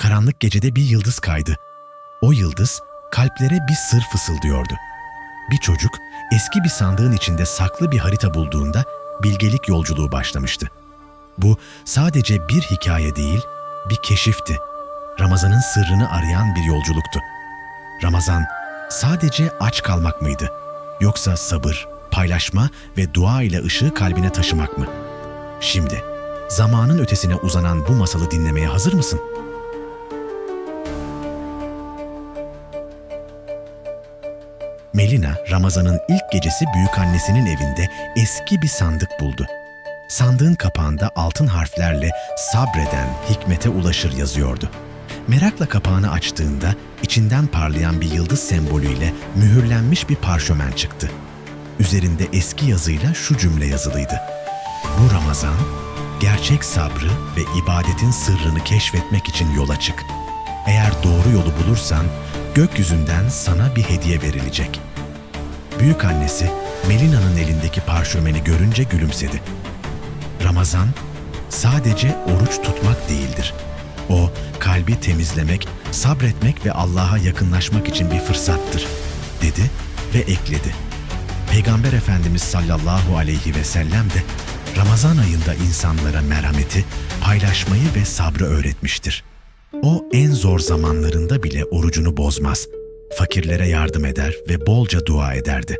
karanlık gecede bir yıldız kaydı. O yıldız kalplere bir sır fısıldıyordu. Bir çocuk eski bir sandığın içinde saklı bir harita bulduğunda bilgelik yolculuğu başlamıştı. Bu sadece bir hikaye değil, bir keşifti. Ramazan'ın sırrını arayan bir yolculuktu. Ramazan sadece aç kalmak mıydı? Yoksa sabır, paylaşma ve dua ile ışığı kalbine taşımak mı? Şimdi zamanın ötesine uzanan bu masalı dinlemeye hazır mısın? Melina, Ramazan'ın ilk gecesi büyükannesinin evinde eski bir sandık buldu. Sandığın kapağında altın harflerle sabreden hikmete ulaşır yazıyordu. Merakla kapağını açtığında içinden parlayan bir yıldız sembolüyle mühürlenmiş bir parşömen çıktı. Üzerinde eski yazıyla şu cümle yazılıydı. Bu Ramazan, gerçek sabrı ve ibadetin sırrını keşfetmek için yola çık. Eğer doğru yolu bulursan, gökyüzünden sana bir hediye verilecek. Büyük annesi Melina'nın elindeki parşömeni görünce gülümsedi. Ramazan sadece oruç tutmak değildir. O kalbi temizlemek, sabretmek ve Allah'a yakınlaşmak için bir fırsattır, dedi ve ekledi. Peygamber Efendimiz sallallahu aleyhi ve sellem de Ramazan ayında insanlara merhameti, paylaşmayı ve sabrı öğretmiştir. O en zor zamanlarında bile orucunu bozmaz, fakirlere yardım eder ve bolca dua ederdi.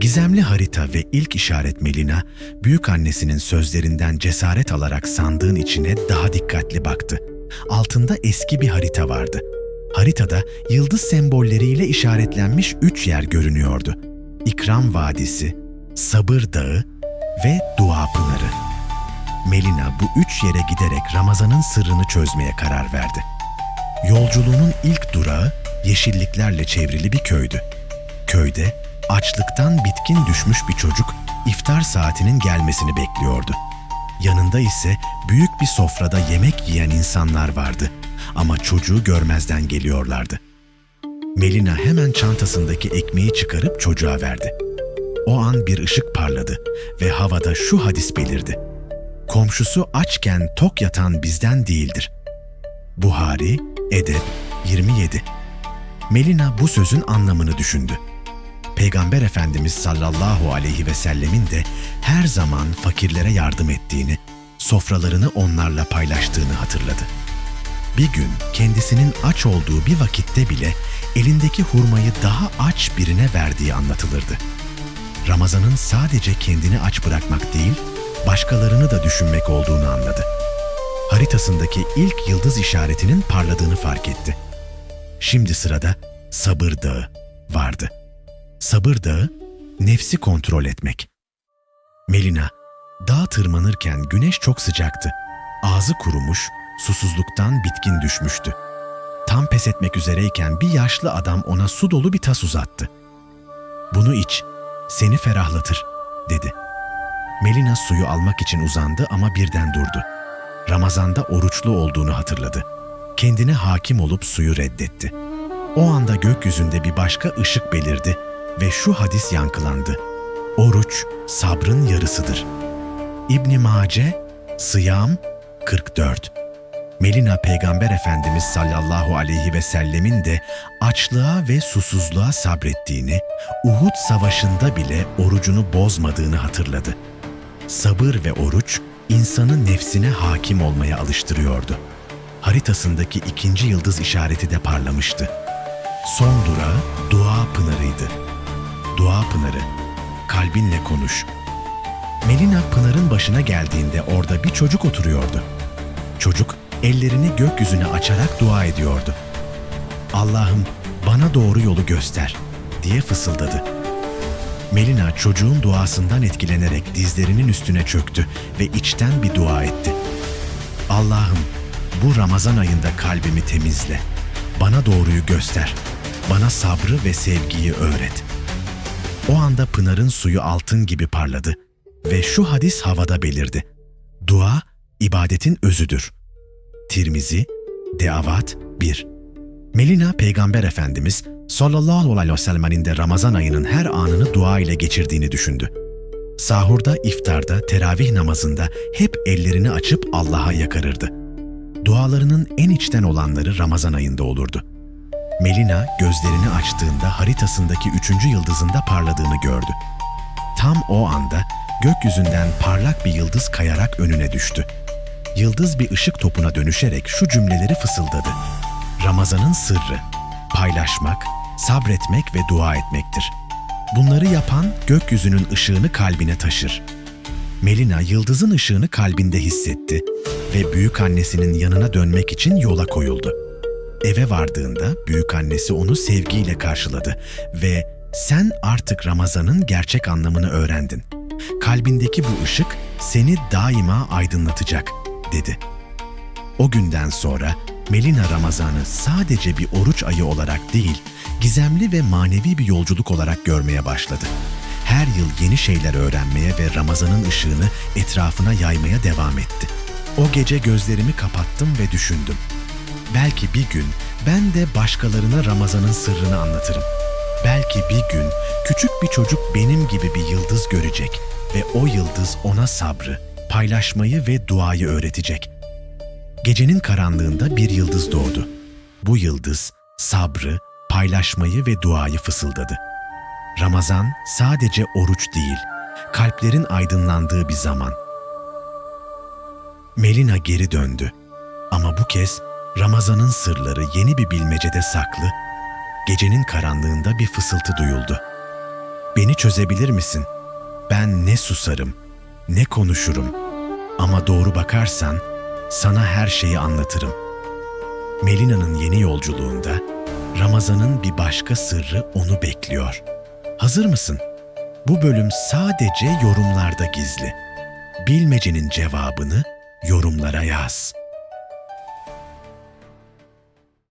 Gizemli harita ve ilk işaret Melina, büyük annesinin sözlerinden cesaret alarak sandığın içine daha dikkatli baktı. Altında eski bir harita vardı. Haritada yıldız sembolleriyle işaretlenmiş üç yer görünüyordu. İkram Vadisi, Sabır Dağı ve Dua Pınarı. Melina bu üç yere giderek Ramazan'ın sırrını çözmeye karar verdi. Yolculuğunun ilk durağı yeşilliklerle çevrili bir köydü. Köyde açlıktan bitkin düşmüş bir çocuk iftar saatinin gelmesini bekliyordu. Yanında ise büyük bir sofrada yemek yiyen insanlar vardı ama çocuğu görmezden geliyorlardı. Melina hemen çantasındaki ekmeği çıkarıp çocuğa verdi. O an bir ışık parladı ve havada şu hadis belirdi. Komşusu açken tok yatan bizden değildir. Buhari, Edep 27 Melina bu sözün anlamını düşündü. Peygamber Efendimiz sallallahu aleyhi ve sellemin de her zaman fakirlere yardım ettiğini, sofralarını onlarla paylaştığını hatırladı. Bir gün kendisinin aç olduğu bir vakitte bile elindeki hurmayı daha aç birine verdiği anlatılırdı. Ramazan'ın sadece kendini aç bırakmak değil, başkalarını da düşünmek olduğunu anladı. Haritasındaki ilk yıldız işaretinin parladığını fark etti. Şimdi sırada Sabır Dağı vardı. Sabır Dağı, nefsi kontrol etmek. Melina, dağa tırmanırken güneş çok sıcaktı. Ağzı kurumuş, susuzluktan bitkin düşmüştü. Tam pes etmek üzereyken bir yaşlı adam ona su dolu bir tas uzattı. Bunu iç, seni ferahlatır, dedi. Melina suyu almak için uzandı ama birden durdu. Ramazanda oruçlu olduğunu hatırladı. Kendine hakim olup suyu reddetti. O anda gökyüzünde bir başka ışık belirdi ve şu hadis yankılandı. Oruç sabrın yarısıdır. İbn Mace, Sıyam 44. Melina Peygamber Efendimiz sallallahu aleyhi ve sellemin de açlığa ve susuzluğa sabrettiğini, Uhud savaşında bile orucunu bozmadığını hatırladı. Sabır ve oruç insanı nefsine hakim olmaya alıştırıyordu. Haritasındaki ikinci yıldız işareti de parlamıştı. Son durağı Dua Pınarı'ydı. Dua Pınarı, kalbinle konuş. Melina Pınar'ın başına geldiğinde orada bir çocuk oturuyordu. Çocuk ellerini gökyüzüne açarak dua ediyordu. Allah'ım bana doğru yolu göster diye fısıldadı. Melina çocuğun duasından etkilenerek dizlerinin üstüne çöktü ve içten bir dua etti. Allah'ım bu Ramazan ayında kalbimi temizle. Bana doğruyu göster. Bana sabrı ve sevgiyi öğret. O anda Pınar'ın suyu altın gibi parladı ve şu hadis havada belirdi. Dua, ibadetin özüdür. Tirmizi, Deavat 1 Melina Peygamber Efendimiz sallallahu aleyhi ve sellem'in de Ramazan ayının her anını dua ile geçirdiğini düşündü. Sahurda, iftarda, teravih namazında hep ellerini açıp Allah'a yakarırdı. Dualarının en içten olanları Ramazan ayında olurdu. Melina gözlerini açtığında haritasındaki üçüncü yıldızın da parladığını gördü. Tam o anda gökyüzünden parlak bir yıldız kayarak önüne düştü. Yıldız bir ışık topuna dönüşerek şu cümleleri fısıldadı. Ramazanın sırrı, paylaşmak, sabretmek ve dua etmektir. Bunları yapan gökyüzünün ışığını kalbine taşır. Melina yıldızın ışığını kalbinde hissetti ve büyük annesinin yanına dönmek için yola koyuldu. Eve vardığında büyük annesi onu sevgiyle karşıladı ve sen artık Ramazan'ın gerçek anlamını öğrendin. Kalbindeki bu ışık seni daima aydınlatacak, dedi. O günden sonra Melina Ramazan'ı sadece bir oruç ayı olarak değil, gizemli ve manevi bir yolculuk olarak görmeye başladı. Her yıl yeni şeyler öğrenmeye ve Ramazan'ın ışığını etrafına yaymaya devam etti. O gece gözlerimi kapattım ve düşündüm. Belki bir gün ben de başkalarına Ramazan'ın sırrını anlatırım. Belki bir gün küçük bir çocuk benim gibi bir yıldız görecek ve o yıldız ona sabrı, paylaşmayı ve duayı öğretecek. Gecenin karanlığında bir yıldız doğdu. Bu yıldız sabrı, paylaşmayı ve duayı fısıldadı. Ramazan sadece oruç değil, kalplerin aydınlandığı bir zaman. Melina geri döndü. Ama bu kez Ramazan'ın sırları yeni bir bilmecede saklı, gecenin karanlığında bir fısıltı duyuldu. Beni çözebilir misin? Ben ne susarım, ne konuşurum ama doğru bakarsan sana her şeyi anlatırım. Melina'nın yeni yolculuğunda Ramazan'ın bir başka sırrı onu bekliyor. Hazır mısın? Bu bölüm sadece yorumlarda gizli. Bilmecenin cevabını yorumlara yaz.